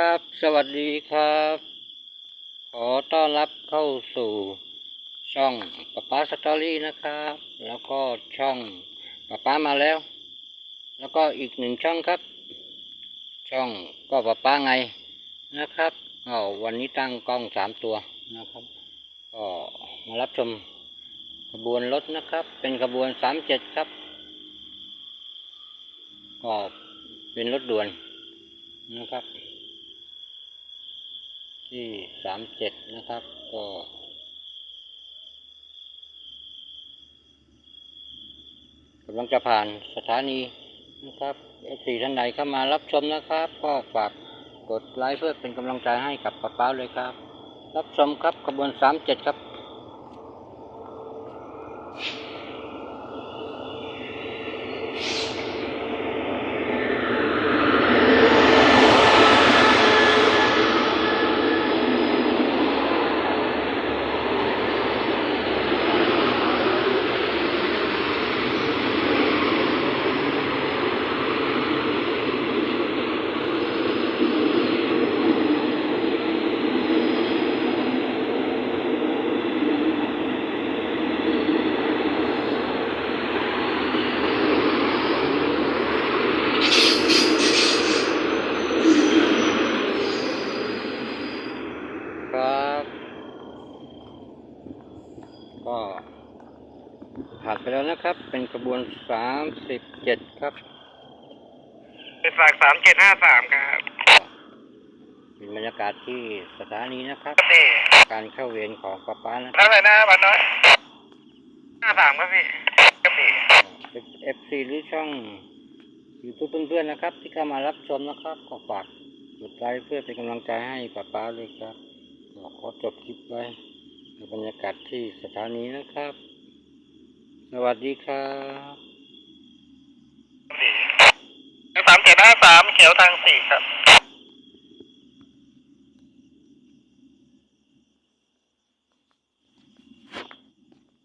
ครับ สวัสดีครับ ขอต้อนรับเข้าสู่ช่องป๊าป๊าสตอรี่นะครับ แล้วก็ช่องป๊าป๊ามาแล้ว แล้วก็อีกหนึ่งช่องครับ ช่องก็ป๊าป๊าไงนะครับอ๋อวันนี้ตั้งกล้องสามตัวนะครับ ก็มารับชมขบวนรถนะครับ เป็นขบวนสามเจ็ดครับ ก็เป็นรถด่วนนะครับ ที่สามเจ็ดนะครับ ก็กำลังจะผ่านสถานีนะครับเอสี่ท่านใดเข้ามารับชมนะครับ ก็ฝากกดไลค์เพื่อเป็นกำลังใจให้กับป้าป้าเลยครับ รับชมครับขบวนสามเจ็ดครับ ครับ ก็ผ่านไปแล้วนะครับ เป็นกระบวนสามสิบเจ็ดครับ เป็นฝากสามเจ็ดห้าสามครับเป็นบรรยากาศที่สถานีนะครับนี่การเข้าเวรของป้าป้านะคเท่ารับไหร่นะบัตรน้อยห้าสามครับพี่ครับพี่เอฟซีหรือช่องยูทูบเพื่อนๆนะครับ ที่เข้ามารับชมนะครับ ก็ฝากกดไลค์เพื่อเป็นกำลังใจให้ป้าป้าเลยครับ ขอจบคลิปไว้ในบรรยากาศที่สถานีนะครับ สวัสดีครับสามเจ็ดห้าสามเขียวทางสี่ครับ